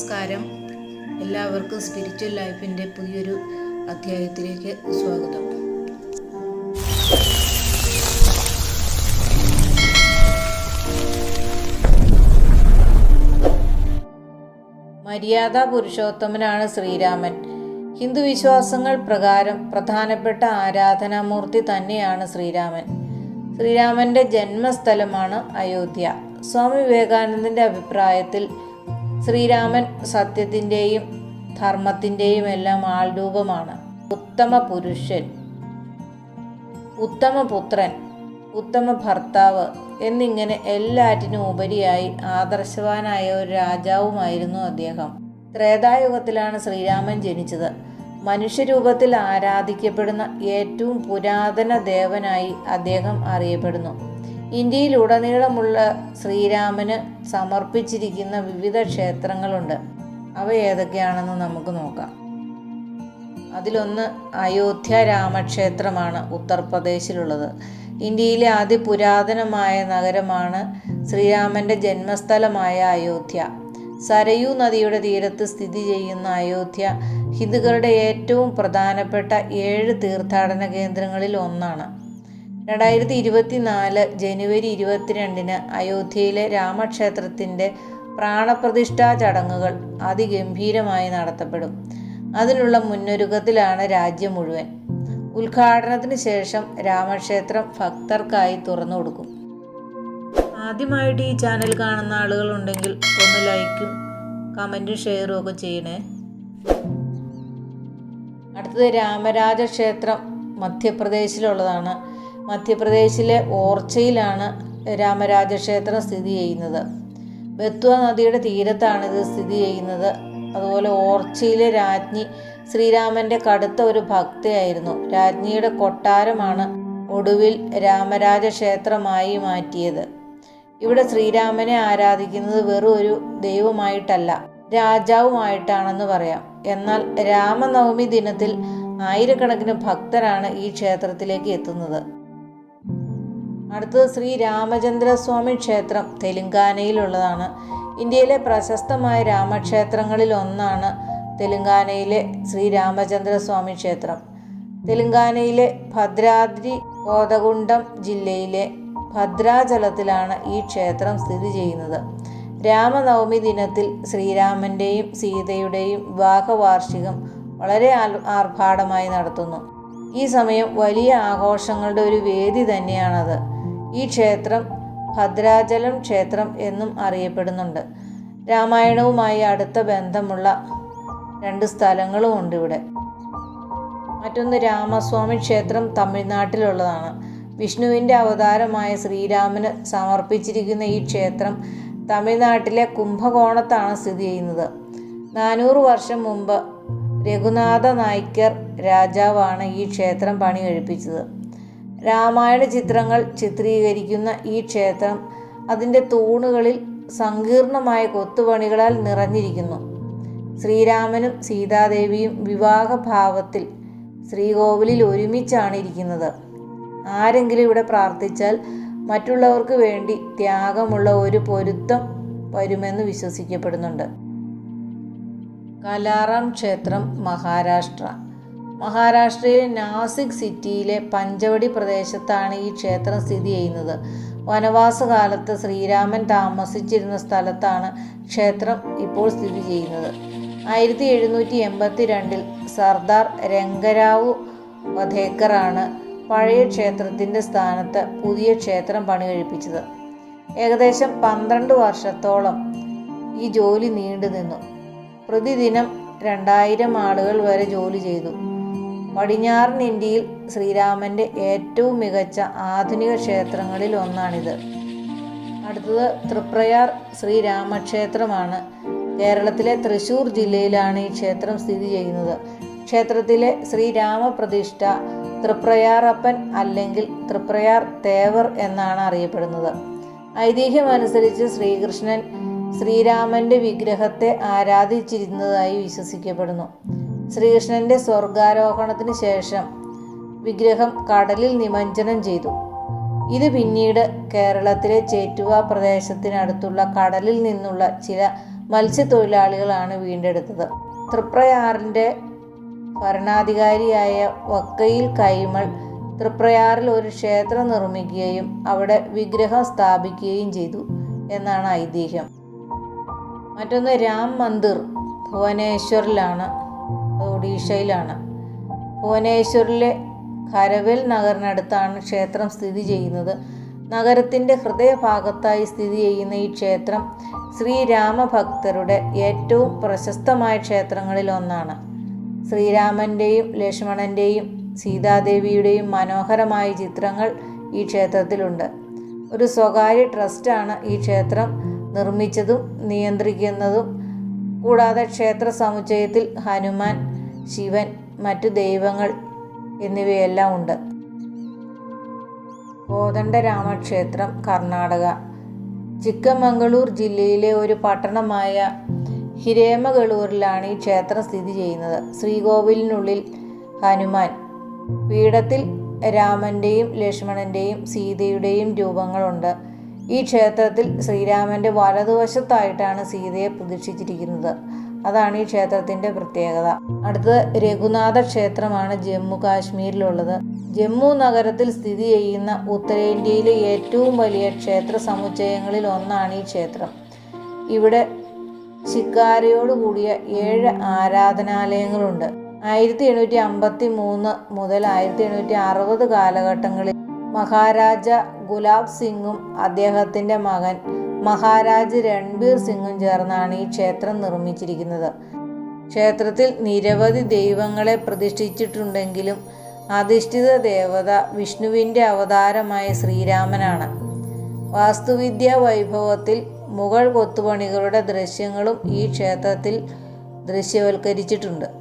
നമസ്കാരം. എല്ലാവർക്കും സ്പിരിച്വൽ ലൈഫിന്റെ പുതിയൊരു അധ്യായത്തിലേക്ക് സ്വാഗതം. മര്യാദ പുരുഷോത്തമനാണ് ശ്രീരാമൻ. ഹിന്ദു വിശ്വാസങ്ങൾ പ്രകാരം പ്രധാനപ്പെട്ട ആരാധനാമൂർത്തി തന്നെയാണ് ശ്രീരാമൻ. ശ്രീരാമന്റെ ജന്മസ്ഥലമാണ് അയോധ്യ. സ്വാമി വിവേകാനന്ദന്റെ അഭിപ്രായത്തിൽ ശ്രീരാമൻ സത്യത്തിന്റെയും ധർമ്മത്തിന്റെയും എല്ലാം ആൾരൂപമാണ്. ഉത്തമ പുരുഷൻ ഉത്തമ പുത്രൻ ഉത്തമ ഭർത്താവ് എന്നിങ്ങനെ എല്ലാറ്റിനും ഉപരിയായി ആദർശവാനായ ഒരു രാജാവുമായിരുന്നു അദ്ദേഹം. ത്രേതായുഗത്തിലാണ് ശ്രീരാമൻ ജനിച്ചത്. മനുഷ്യരൂപത്തിൽ ആരാധിക്കപ്പെടുന്ന ഏറ്റവും പുരാതന ദേവനായി അദ്ദേഹം അറിയപ്പെടുന്നു. ഇന്ത്യയിലുടനീളമുള്ള ശ്രീരാമന് സമർപ്പിച്ചിരിക്കുന്ന വിവിധ ക്ഷേത്രങ്ങളുണ്ട്. അവ ഏതൊക്കെയാണെന്ന് നമുക്ക് നോക്കാം. അതിലൊന്ന് അയോധ്യ രാമക്ഷേത്രമാണ് ഉത്തർപ്രദേശിലുള്ളത്. ഇന്ത്യയിലെ അതിപുരാതനമായ നഗരമാണ് ശ്രീരാമന്റെ ജന്മസ്ഥലമായ അയോധ്യ. സരയൂ നദിയുടെ തീരത്ത് സ്ഥിതി ചെയ്യുന്ന അയോധ്യ ഹിന്ദുക്കളുടെ ഏറ്റവും പ്രധാനപ്പെട്ട ഏഴ് തീർത്ഥാടന കേന്ദ്രങ്ങളിൽ ഒന്നാണ്. രണ്ടായിരത്തി ഇരുപത്തിനാല് ജനുവരി ഇരുപത്തിരണ്ടിന് അയോധ്യയിലെ രാമക്ഷേത്രത്തിന്റെ പ്രാണപ്രതിഷ്ഠാ ചടങ്ങുകൾ അതിഗംഭീരമായി നടത്തപ്പെടും. അതിനുള്ള മുന്നൊരുക്കത്തിലാണ് രാജ്യം മുഴുവൻ. ഉദ്ഘാടനത്തിന് ശേഷം രാമക്ഷേത്രം ഭക്തർക്കായി തുറന്നു കൊടുക്കും. ആദ്യമായിട്ട് ഈ ചാനൽ കാണുന്ന ആളുകളുണ്ടെങ്കിൽ ഒന്ന് ലൈക്കും കമന്റും ഷെയറും ഒക്കെ ചെയ്യണേ. അടുത്തത് രാമരാജ ക്ഷേത്രം മധ്യപ്രദേശിലുള്ളതാണ്. മധ്യപ്രദേശിലെ ഓർച്ചയിലാണ് രാമരാജക്ഷേത്രം സ്ഥിതി ചെയ്യുന്നത്. ബത്വ നദിയുടെ തീരത്താണ് ഇത് സ്ഥിതി ചെയ്യുന്നത്. അതുപോലെ ഓർച്ചയിലെ രാജ്ഞി ശ്രീരാമന്റെ കടുത്ത ഒരു ഭക്തയായിരുന്നു. രാജ്ഞിയുടെ കൊട്ടാരമാണ് ഒടുവിൽ രാമരാജ ക്ഷേത്രമായി മാറ്റിയത്. ഇവിടെ ശ്രീരാമനെ ആരാധിക്കുന്നത് വെറും ഒരു ദൈവമായിട്ടല്ല രാജാവുമായിട്ടാണെന്ന് പറയാം. എന്നാൽ രാമനവമി ദിനത്തിൽ ആയിരക്കണക്കിന് ഭക്തരാണ് ഈ ക്ഷേത്രത്തിലേക്ക് എത്തുന്നത്. അടുത്തത് ശ്രീ രാമചന്ദ്രസ്വാമി ക്ഷേത്രം തെലുങ്കാനയിലുള്ളതാണ്. ഇന്ത്യയിലെ പ്രശസ്തമായ രാമക്ഷേത്രങ്ങളിൽ ഒന്നാണ് തെലുങ്കാനയിലെ ശ്രീ രാമചന്ദ്രസ്വാമി ക്ഷേത്രം. തെലുങ്കാനയിലെ ഭദ്രാദ്രി കോതകുണ്ടം ജില്ലയിലെ ഭദ്രാചലത്തിലാണ് ഈ ക്ഷേത്രം സ്ഥിതി ചെയ്യുന്നത്. രാമനവമി ദിനത്തിൽ ശ്രീരാമന്റെയും സീതയുടെയും വിവാഹവാർഷികം വളരെ ആർഭാടമായി നടത്തുന്നു. ഈ സമയം വലിയ ആഘോഷങ്ങളുടെ ഒരു വേദി തന്നെയാണത്. ഈ ക്ഷേത്രം ഭദ്രാചലം ക്ഷേത്രം എന്നും അറിയപ്പെടുന്നുണ്ട്. രാമായണവുമായി അടുത്ത ബന്ധമുള്ള രണ്ട് സ്ഥലങ്ങളും ഉണ്ട് ഇവിടെ. മറ്റൊന്ന് രാമസ്വാമി ക്ഷേത്രം തമിഴ്നാട്ടിലുള്ളതാണ്. വിഷ്ണുവിന്റെ അവതാരമായ ശ്രീരാമന് സമർപ്പിച്ചിരിക്കുന്ന ഈ ക്ഷേത്രം തമിഴ്നാട്ടിലെ കുംഭകോണത്താണ് സ്ഥിതി ചെയ്യുന്നത്. നാനൂറ് വർഷം മുമ്പ് രഘുനാഥ നായ്ക്കർ രാജാവാണ് ഈ ക്ഷേത്രം പണി കഴിപ്പിച്ചത് രാമായണ ചിത്രങ്ങൾ ചിത്രീകരിക്കുന്ന ഈ ക്ഷേത്രം അതിന്റെ തൂണുകളിൽ സങ്കീർണമായ കൊത്തുപണികളാൽ നിറഞ്ഞിരിക്കുന്നു. ശ്രീരാമനും സീതാദേവിയും വിവാഹഭാവത്തിൽ ശ്രീകോവിലിൽ ഒരുമിച്ചാണ് ഇരിക്കുന്നത് ആരെങ്കിലും ഇവിടെ പ്രാർത്ഥിച്ചാൽ മറ്റുള്ളവർക്ക് വേണ്ടി ത്യാഗമുള്ള ഒരു പൊരുത്തം വരുമെന്ന് വിശ്വസിക്കപ്പെടുന്നുണ്ട്. കലാറാം ക്ഷേത്രം മഹാരാഷ്ട്ര. മഹാരാഷ്ട്രയിലെ നാസിക് സിറ്റിയിലെ പഞ്ചവടി പ്രദേശത്താണ് ഈ ക്ഷേത്രം സ്ഥിതി ചെയ്യുന്നത്. വനവാസകാലത്ത് ശ്രീരാമൻ താമസിച്ചിരുന്ന സ്ഥലത്താണ് ക്ഷേത്രം ഇപ്പോൾ സ്ഥിതി ചെയ്യുന്നത്. ആയിരത്തി എഴുന്നൂറ്റി എൺപത്തി രണ്ടിൽ സർദാർ രംഗരാവു വധേക്കറാണ് പഴയ ക്ഷേത്രത്തിന്റെ സ്ഥാനത്ത് പുതിയ ക്ഷേത്രം പണികഴിപ്പിച്ചത്. ഏകദേശം പന്ത്രണ്ട് വർഷത്തോളം ഈ ജോലി നീണ്ടു നിന്നു പ്രതിദിനം രണ്ടായിരം ആളുകൾ വരെ ജോലി ചെയ്തു. പടിഞ്ഞാറൻ ഇന്ത്യയിൽ ശ്രീരാമന്റെ ഏറ്റവും മികച്ച ആധുനിക ക്ഷേത്രങ്ങളിൽ ഒന്നാണിത്. അടുത്തത് തൃപ്രയാർ ശ്രീരാമക്ഷേത്രമാണ്. കേരളത്തിലെ തൃശ്ശൂർ ജില്ലയിലാണ് ഈ ക്ഷേത്രം സ്ഥിതി ചെയ്യുന്നത്. ക്ഷേത്രത്തിലെ ശ്രീരാമപ്രതിഷ്ഠ തൃപ്രയാറപ്പൻ അല്ലെങ്കിൽ തൃപ്രയാർ തേവർ എന്നാണ് അറിയപ്പെടുന്നത്. ഐതിഹ്യമനുസരിച്ച് ശ്രീകൃഷ്ണൻ ശ്രീരാമന്റെ വിഗ്രഹത്തെ ആരാധിച്ചിരുന്നതായി വിശ്വസിക്കപ്പെടുന്നു. ശ്രീകൃഷ്ണന്റെ സ്വർഗാരോഹണത്തിന് ശേഷം വിഗ്രഹം കടലിൽ നിമജ്ജനം ചെയ്തു. ഇത് പിന്നീട് കേരളത്തിലെ ചേറ്റുവ പ്രദേശത്തിനടുത്തുള്ള കടലിൽ നിന്നുള്ള ചില മത്സ്യത്തൊഴിലാളികളാണ് വീണ്ടെടുത്തത്. തൃപ്രയാറിന്റെ ഭരണാധികാരിയായ വക്കയിൽ കൈമൾ തൃപ്രയാറിൽ ഒരു ക്ഷേത്രം നിർമ്മിക്കുകയും അവിടെ വിഗ്രഹം സ്ഥാപിക്കുകയും ചെയ്തു എന്നാണ് ഐതിഹ്യം. മറ്റൊന്ന് രാം മന്ദിർ ഭുവനേശ്വറിലാണ് ഒഡീഷയിലാണ്. ഭുവനേശ്വറിലെ ഖരവേൽ നഗറിനടുത്താണ് ക്ഷേത്രം സ്ഥിതി ചെയ്യുന്നത്. നഗരത്തിന്റെ ഹൃദയഭാഗത്തായി സ്ഥിതി ചെയ്യുന്ന ഈ ക്ഷേത്രം ശ്രീരാമഭക്തരുടെ ഏറ്റവും പ്രശസ്തമായ ക്ഷേത്രങ്ങളിൽ ഒന്നാണ്. ശ്രീരാമന്റെയും ലക്ഷ്മണന്റെയും സീതാദേവിയുടെയും മനോഹരമായ ചിത്രങ്ങൾ ഈ ക്ഷേത്രത്തിലുണ്ട്. ഒരു സ്വകാര്യ ട്രസ്റ്റാണ് ഈ ക്ഷേത്രം നിർമ്മിച്ചതും നിയന്ത്രിക്കുന്നതും. കൂടാതെ ക്ഷേത്ര സമുച്ചയത്തിൽ ഹനുമാൻ ശിവൻ മറ്റു ദൈവങ്ങൾ എന്നിവയെല്ലാം ഉണ്ട്. കോദണ്ഡരാമക്ഷേത്രം കർണാടക. ചിക്കമംഗളൂർ ജില്ലയിലെ ഒരു പട്ടണമായ ഹിരേമകളൂരിലാണ് ഈ ക്ഷേത്രം സ്ഥിതി ചെയ്യുന്നത്. ശ്രീകോവിലിനുള്ളിൽ ഹനുമാൻ. പീഠത്തിൽ രാമന്റെയും ലക്ഷ്മണന്റെയും സീതയുടെയും രൂപങ്ങളുണ്ട്. ഈ ക്ഷേത്രത്തിൽ ശ്രീരാമന്റെ വലതുവശത്തായിട്ടാണ് സീതയെ പ്രതിഷ്ഠിച്ചിരിക്കുന്നത്. അതാണ് ഈ ക്ഷേത്രത്തിന്റെ പ്രത്യേകത. അടുത്തത് രഘുനാഥ ക്ഷേത്രമാണ് ജമ്മു കാശ്മീരിലുള്ളത്. ജമ്മു നഗരത്തിൽ സ്ഥിതി ചെയ്യുന്ന ഉത്തരേന്ത്യയിലെ ഏറ്റവും വലിയ ക്ഷേത്ര സമുച്ചയങ്ങളിൽ ഒന്നാണ് ഈ ക്ഷേത്രം. ഇവിടെ ശിക്കാരയോട് കൂടിയ ഏഴ് ആരാധനാലയങ്ങളുണ്ട്. ആയിരത്തി എണ്ണൂറ്റി അമ്പത്തി മൂന്ന് മുതൽ ആയിരത്തി എണ്ണൂറ്റി അറുപത് കാലഘട്ടങ്ങളിൽ മഹാരാജ ഗുലാബ് സിംഗും അദ്ദേഹത്തിന്റെ മകൻ മഹാരാജ് രൺബീർ സിംഗും ചേർന്നാണ് ഈ ക്ഷേത്രം നിർമ്മിച്ചിരിക്കുന്നത്. ക്ഷേത്രത്തിൽ നിരവധി ദൈവങ്ങളെ പ്രതിഷ്ഠിച്ചിട്ടുണ്ടെങ്കിലും അധിഷ്ഠിത ദേവത വിഷ്ണുവിന്റെ അവതാരമായ ശ്രീരാമനാണ്. വാസ്തുവിദ്യാ വൈഭവത്തിൽ മുഗൾ കൊത്തുപണികളുടെ ദൃശ്യങ്ങളും ഈ ക്ഷേത്രത്തിൽ ദൃശ്യവൽക്കരിച്ചിട്ടുണ്ട്.